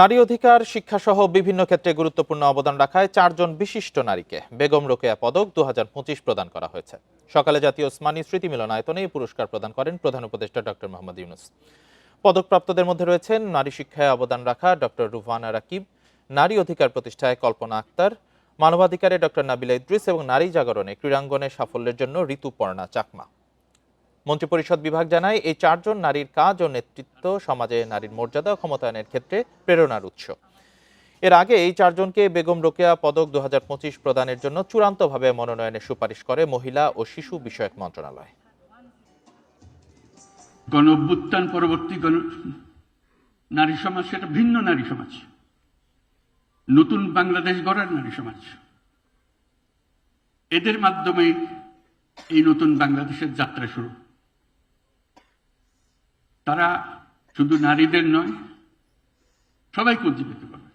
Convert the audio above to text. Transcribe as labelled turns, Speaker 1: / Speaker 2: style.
Speaker 1: নারী অধিকার, শিক্ষাসহ বিভিন্ন ক্ষেত্রে গুরুত্বপূর্ণ অবদান রাখায় চারজন বিশিষ্ট নারীকে বেগম রোকেয়া পদক দুহাজার পঁচিশ প্রদান করা হয়েছে। সকালে জাতীয় ওসমানী স্মৃতি মিলনায়তনে এই পুরস্কার প্রদান করেন প্রধান উপদেষ্টা ডক্টর মোহাম্মদ ইউনুস। পদকপ্রাপ্তদের মধ্যে রয়েছেন নারী শিক্ষায় অবদান রাখা ডক্টর রুভানা রাকিব, নারী অধিকার প্রতিষ্ঠায় কল্পনা আক্তার, মানবাধিকারে ডক্টর নাবিলা ইদ্রিস এবং নারী জাগরণে ক্রীড়াঙ্গনে সাফল্যের জন্য ঋতুপর্ণা চাকমা। মন্ত্রিপরিষদ বিভাগ জানায়, এই চারজন নারীর কাজ ও নেতৃত্ব সমাজে নারীর মর্যাদা ক্ষমতায়নের ক্ষেত্রে প্রেরণার উৎস। এর আগে এই চারজনকে বেগম রোকেয়া পদক দুহাজার পঁচিশ প্রদানের জন্য চূড়ান্তভাবে মনোনয়নের সুপারিশ করে মহিলা ও শিশু বিষয়ক মন্ত্রণালয়।
Speaker 2: গণ অভ্যুত্থান পরবর্তী গণ, নারী সমাজ, সেটা ভিন্ন নারী সমাজ। নতুন বাংলাদেশ গড়ার নারী সমাজ। এদের মাধ্যমে এই নতুন বাংলাদেশের যাত্রা শুরু। তারা শুধু নারীদের নয় সবাইকে উজ্জীবিত করবে।